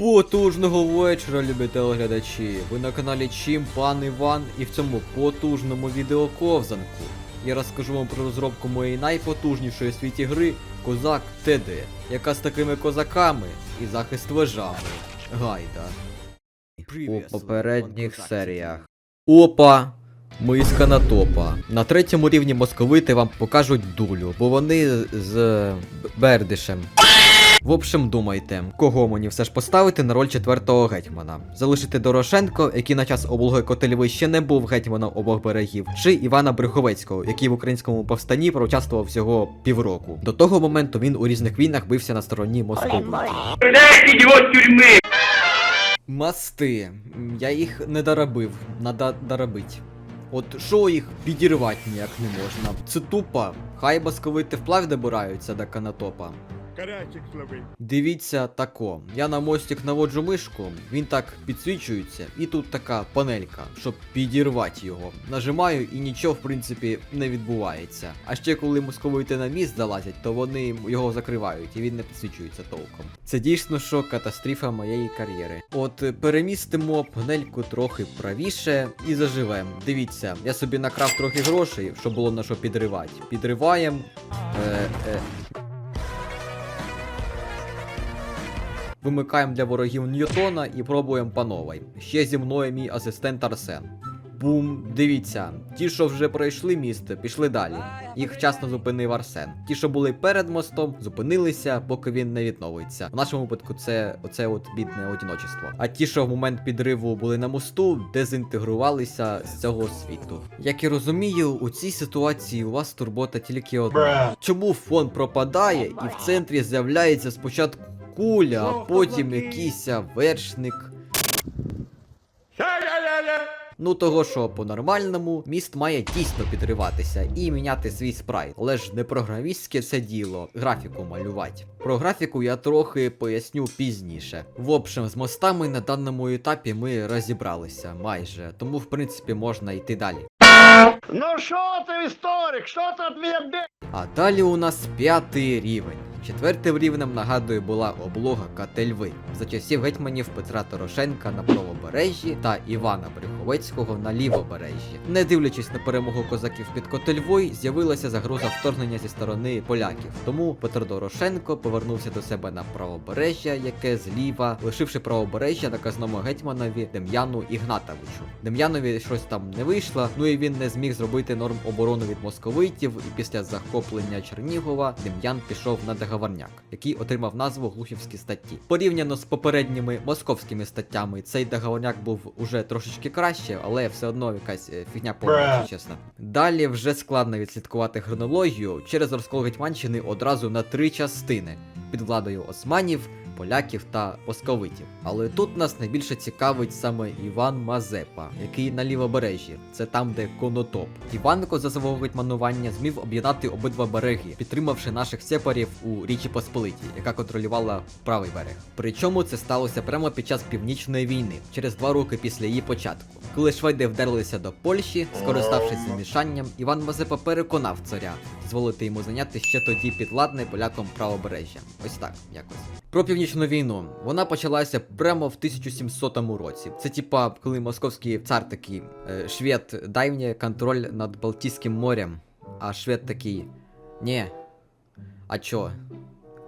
Потужного вечора, любі телеглядачі. Ви на каналі Чим Пан Іван і в цьому потужному відеоковзанку я розкажу вам про розробку моєї найпотужнішої в світі гри Козак ТД, яка з такими козаками і захист вежами. Гайда. У попередніх серіях. Опа! Ми з Канатопа. На третьому рівні московити вам покажуть дулю, бо вони з Бердишем. В общем, думайте, кого мені все ж поставити на роль четвертого гетьмана. Залишити Дорошенко, який на час облоги Котельви ще не був гетьманом обох берегів, чи Івана Брюховецького, який в українському повстанні проучаствував всього півроку. До того моменту він у різних війнах бився на стороні с тюрьмы! Масти. Я їх не доробив, надо доробить. От що їх підірвати ніяк не можна. Це тупо. Хай басковити вплав добираються до канатопа. Карячик зловив. Дивіться тако. Я на мостик наводжу мишку, він так підсвічується, і тут така панелька, щоб підірвати його. Нажимаю і нічого в принципі не відбувається. А ще коли московити на міст залазять, то вони його закривають і він не підсвічується толком. Це дійсно що катастрофа моєї кар'єри. От перемістимо панельку трохи правіше і заживем. Дивіться, я собі накрав трохи грошей, щоб було на що підривати. Підриваємо. Е, е, Вимикаємо для ворогів Ньютона і пробуємо по новій. Ще зі мною мій асистент Арсен. Бум, дивіться, ті, що вже пройшли місто, пішли далі. Їх вчасно зупинив Арсен. Ті, що були перед мостом, зупинилися, поки він не відновиться. В нашому випадку це оце от бідне одіночество. А ті, що в момент підриву були на мосту, дезінтегрувалися з цього світу. Як я розумію, у цій ситуації у вас турбота тільки одна. Чому фон пропадає і в центрі з'являється спочатку куля, а потім якийсь вершник. Ну того що по-нормальному міст має дійсно підриватися і міняти свій спрайт. Але ж не програмістське це діло, графіку малювати. Про графіку я трохи поясню пізніше. В общем, з мостами на даному етапі ми розібралися майже, тому в принципі можна йти далі. Ну що ти, історик, що ти від мене. А далі у нас п'ятий рівень. Четвертим рівнем, нагадую, була облога Котельви за часів гетьманів Петра Торошенка на правобережжі та Івана Брюховецького на лівобережжі. Не дивлячись на перемогу козаків під Котельвою, з'явилася загроза вторгнення зі сторони поляків. Тому Петро Дорошенко повернувся до себе на правобережжя, яке зліва, лишивши правобережжя наказному гетьманові Дем'яну Ігнатовичу. Дем'янові щось там не вийшло, ну і він не зміг зробити норм оборону від московитів, і після захоплення Чернігова Дем'ян пішов на договорняк, який отримав назву Глухівські статті. Порівняно з попередніми московськими статтями, цей договорняк був уже трошечки краще, але все одно якась е, фігня повна, чесно. Далі вже складно відслідкувати хронологію через розкол Гетьманщини одразу на три частини під владою османів. Поляків та московитів. Але тут нас найбільше цікавить саме Іван Мазепа, який на лівобережжі, це там, де конотоп. Іванко за свого гетьманування зміг об'єднати обидва береги, підтримавши наших сепарів у Річі Посполитій, яка контролювала правий берег. Причому це сталося прямо під час північної війни, через два роки після її початку. Коли шведи вдерлися до Польщі, скориставшись змішанням, Іван Мазепа переконав царя дозволити йому зайняти ще тоді підладне поляком правобережжя. Ось так, якось. Про північну війну. Вона почалася прямо в 1700 році. Це типа, коли московський цар такий, е, швед, дай мені контроль над Балтійським морем. А швед такий. Не. А чо?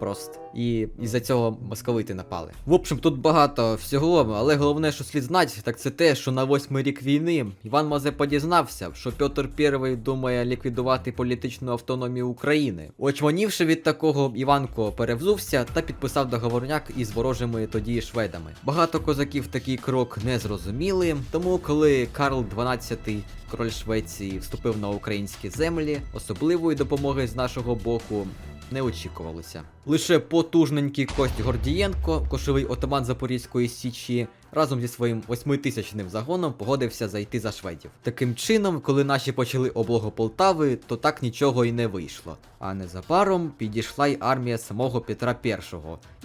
Просто. І із-за цього московити напали. В общем, тут багато всього, але головне, що слід знати, так це те, що на восьмий рік війни Іван Мазепа дізнався, що Петр І думає ліквідувати політичну автономію України. Очманівши від такого, Іванко перевзувся та підписав договорняк із ворожими тоді шведами. Багато козаків такий крок не зрозуміли, тому коли Карл XII, король Швеції, вступив на українські землі, особливої допомоги з нашого боку не очікувалося. Лише потужненький Кость Гордієнко, кошовий отаман Запорізької січі, разом зі своїм восьмитисячним загоном погодився зайти за шведів. Таким чином, коли наші почали облогу Полтави, то так нічого і не вийшло. А незабаром підійшла й армія самого Петра І,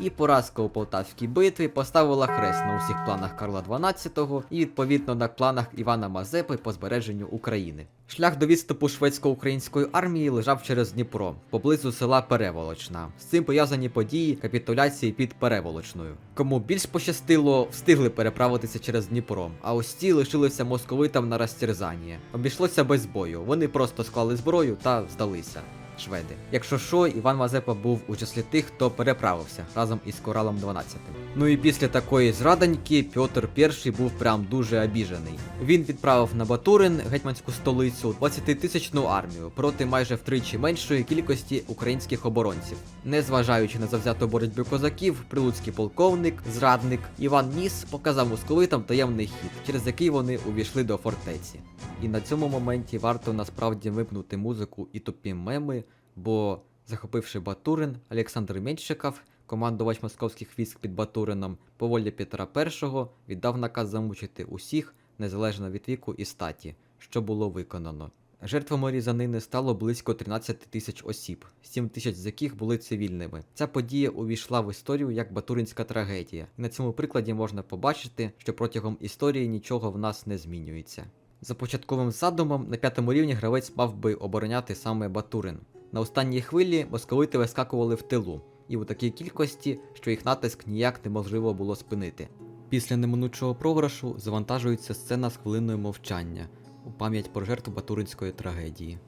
і поразка у Полтавській битві поставила хрест на усіх планах Карла XII і відповідно на планах Івана Мазепи по збереженню України. Шлях до відступу шведсько-української армії лежав через Дніпро, поблизу села Переволочна. З цим пов'язані події капітуляції під Переволочною. Кому більш пощастило, встигли переправитися через Дніпро, а ось ті лишилися московитам на розтерзання. Обійшлося без бою. Вони просто склали зброю та здалися. Шведи. Якщо що, Іван Мазепа був у числі тих, хто переправився разом із Коралом 12. Ну і після такої зраданьки Петр І був прям дуже обіжений. Він відправив на Батурин, гетьманську столицю, 20-тисячну армію проти майже втричі меншої кількості українських оборонців. Незважаючи на завзяту боротьбу козаків, прилуцький полковник, зрадник Іван Ніс показав московитам таємний хід, через який вони увійшли до фортеці. І на цьому моменті варто насправді випнути музику і тупі меми, бо захопивши Батурин, Олександр Меншиков, командувач московських військ під Батурином, по волі Петра І віддав наказ замучити усіх, незалежно від віку і статі, що було виконано. Жертвами різанини стало близько 13 тисяч осіб, 7 тисяч з яких були цивільними. Ця подія увійшла в історію як Батуринська трагедія. На цьому прикладі можна побачити, що протягом історії нічого в нас не змінюється. За початковим задумом на п'ятому рівні гравець мав би обороняти саме Батурин. На останній хвилі московити вискакували в тилу, і у такій кількості, що їх натиск ніяк неможливо було спинити. Після неминучого програшу завантажується сцена з хвилиною мовчання у пам'ять про жертву Батуринської трагедії.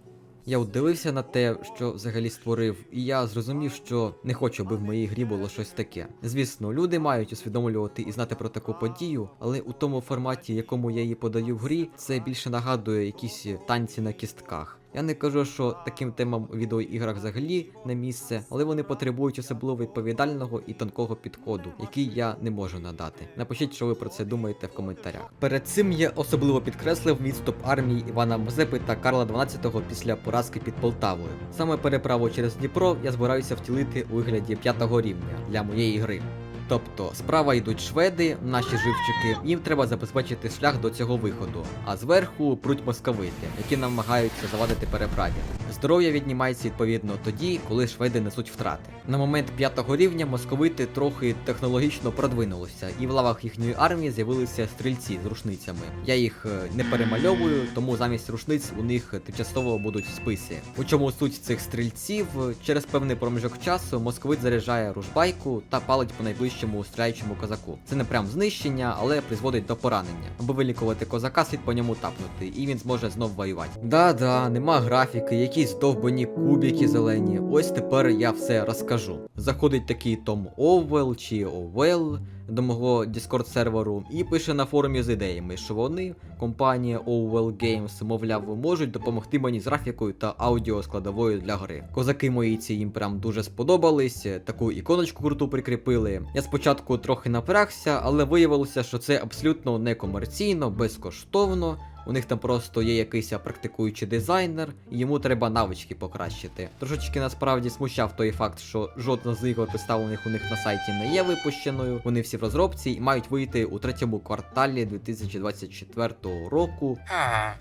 Я от дивився на те, що взагалі створив, і я зрозумів, що не хочу, аби в моїй грі було щось таке. Звісно, люди мають усвідомлювати і знати про таку подію, але у тому форматі, якому я її подаю в грі, це більше нагадує якісь танці на кістках. Я не кажу, що таким темам у відеоіграх взагалі не місце, але вони потребують особливо відповідального і тонкого підходу, який я не можу надати. Напишіть, що ви про це думаєте в коментарях. Перед цим я особливо підкреслив відступ армії Івана Мазепи та Карла XII після поразки під Полтавою. Саме переправу через Дніпро я збираюся втілити у вигляді п'ятого рівня для моєї гри. Тобто справа йдуть шведи, наші живчики, їм треба забезпечити шлях до цього виходу, а зверху пруть московити, які намагаються завадити переправі. Здоров'я віднімається відповідно тоді, коли шведи несуть втрати. На момент п'ятого рівня московити трохи технологічно продвинулися, і в лавах їхньої армії з'явилися стрільці з рушницями. Я їх е, не перемальовую, тому замість рушниць у них тимчасово будуть списи. У чому суть цих стрільців? Через певний проміжок часу московит заряджає ружбайку та палить по найближчому стріляючому козаку. Це не прям знищення, але призводить до поранення. Аби вилікувати козака, слід по ньому тапнути, і він зможе знов воювати. Да-да, нема графіки, якісь довбані кубики зелені. Ось тепер я все розкажу. Заходить такий Том Овел чи Овел до мого Discord серверу і пише на форумі з ідеями, що вони, компанія Owell Games, мовляв, можуть допомогти мені з графікою та аудіоскладовою для гри. Козаки мої ці їм прям дуже сподобались, таку іконочку круту прикріпили. Я спочатку трохи напрягся, але виявилося, що це абсолютно некомерційно, безкоштовно. У них там просто є якийсь практикуючий дизайнер, і йому треба навички покращити. Трошечки насправді смущав той факт, що жодна з ігор, представлених у них на сайті, не є випущеною. Вони всі в розробці і мають вийти у третьому кварталі 2024 року.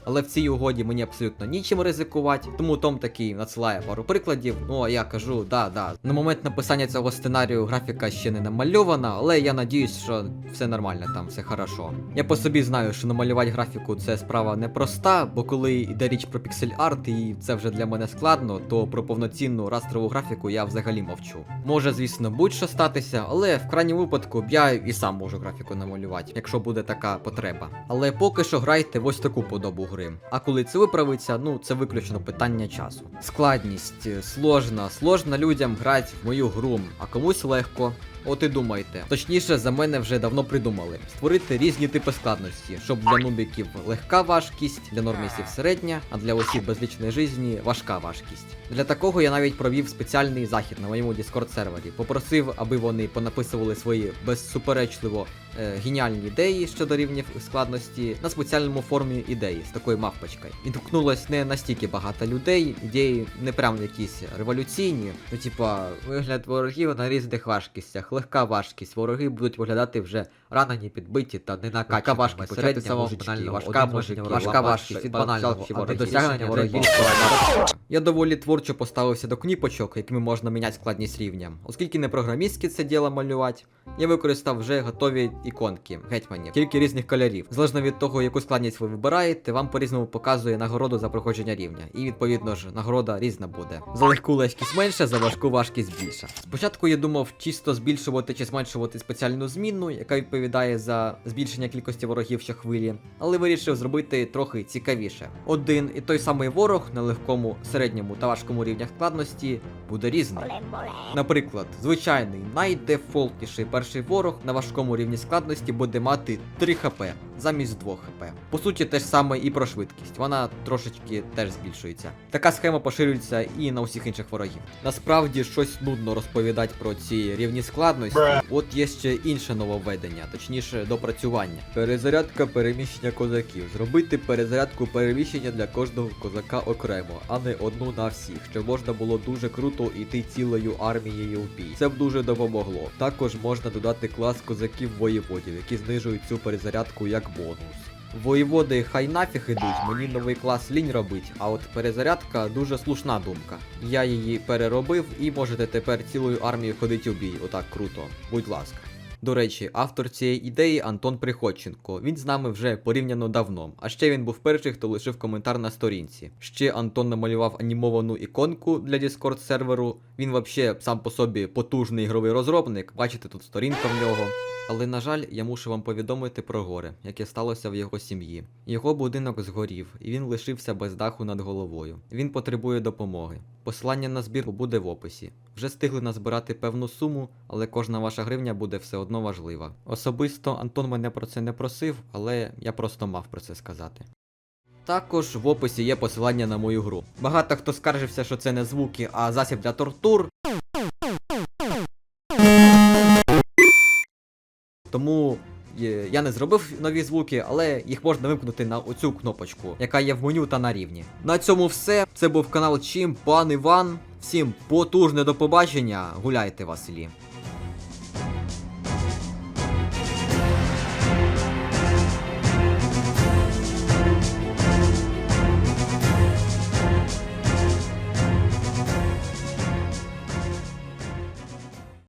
Але в цій угоді мені абсолютно нічим ризикувати, тому Том такий надсилає пару прикладів. Ну а я кажу, да, да. На момент написання цього сценарію графіка ще не намальована, але я надіюсь, що все нормально там, все хорошо. Я по собі знаю, що намалювати графіку це справа непроста, бо коли йде річ про піксель арт, і це вже для мене складно, то про повноцінну растрову графіку я взагалі мовчу. Може, звісно, будь-що статися, але в крайньому випадку я і сам можу графіку намалювати, якщо буде така потреба. Але поки що грайте ось таку подобу гри. А коли це виправиться, ну це виключно питання часу. Складність е, сложна, людям грати в мою гру, а комусь легко. От і думайте. Точніше, за мене вже давно придумали. Створити різні типи складності, щоб для нубіків легка важкість, для нормісів середня, а для осіб безлічної житті важка важкість. Для такого я навіть провів спеціальний захід на моєму Discord сервері. Попросив, аби вони понаписували свої безсуперечливо геніальні ідеї щодо рівнів складності на спеціальному формі ідеї з такою мавпочкою. Відгукнулось не настільки багато людей, ідеї не прям якісь революційні. Ну, типа, вигляд ворогів на різних важкістях, легка важкість. Вороги будуть виглядати вже ранені, підбиті та не накачані. Важкість, середня самого банального, важка мужики, важка важкість від банального, а до досягнення. Я доволі творчо поставився до кніпочок, якими можна міняти складність рівня. Оскільки не програмістське це діло малювати, я використав вже готові іконки гетьманів, тільки різних кольорів. Залежно від того, яку складність ви вибираєте, вам по-різному показує нагороду за проходження рівня. І відповідно ж, нагорода різна буде. За легку легкість менше, за важку важкість більша. Спочатку я думав чисто збільшувати чи зменшувати спеціальну змінну, яка відповідає за збільшення кількості ворогів щохвилі, але вирішив зробити трохи цікавіше. Один і той самий ворог на легкому, середньому та важкому рівнях складності буде різний. Наприклад, звичайний найдефолтніший перший ворог на важкому рівні складності буде мати 3 хп замість 2 хп. По суті, те ж саме і про швидкість, вона трошечки теж збільшується. Така схема поширюється і на усіх інших ворогів. Насправді щось нудно розповідати про ці рівні складності. От є ще інше нововведення, точніше допрацювання. Перезарядка переміщення козаків. Зробити перезарядку переміщення для кожного козака окремо, а не одну на всіх, щоб можна було дуже круто йти цілою армією в бій. Це б дуже допомогло. Також можна додати клас козаків воєводів, які знижують цю перезарядку як бонус. Воєводи хай нафіг ідуть, мені новий клас лінь робить, а от перезарядка дуже слушна думка. Я її переробив і можете тепер цілою армією ходити у бій, отак круто. Будь ласка. До речі, автор цієї ідеї Антон Приходченко. Він з нами вже порівняно давно. А ще він був перший, хто лишив коментар на сторінці. Ще Антон намалював анімовану іконку для Discord серверу. Він вообще сам по собі потужний ігровий розробник. Бачите, тут сторінка в нього. Але на жаль, я мушу вам повідомити про горе, яке сталося в його сім'ї. Його будинок згорів, і він лишився без даху над головою. Він потребує допомоги. Посилання на збір буде в описі. Вже встигли назбирати певну суму, але кожна ваша гривня буде все одно важлива. Особисто Антон мене про це не просив, але я просто мав про це сказати. Також в описі є посилання на мою гру. Багато хто скаржився, що це не звуки, а засіб для тортур. Тому я не зробив нові звуки, але їх можна вимкнути на оцю кнопочку, яка є в меню та на рівні. На цьому все. Це був канал Чим, пан Іван. Всім потужне до побачення. Гуляйте, Василі.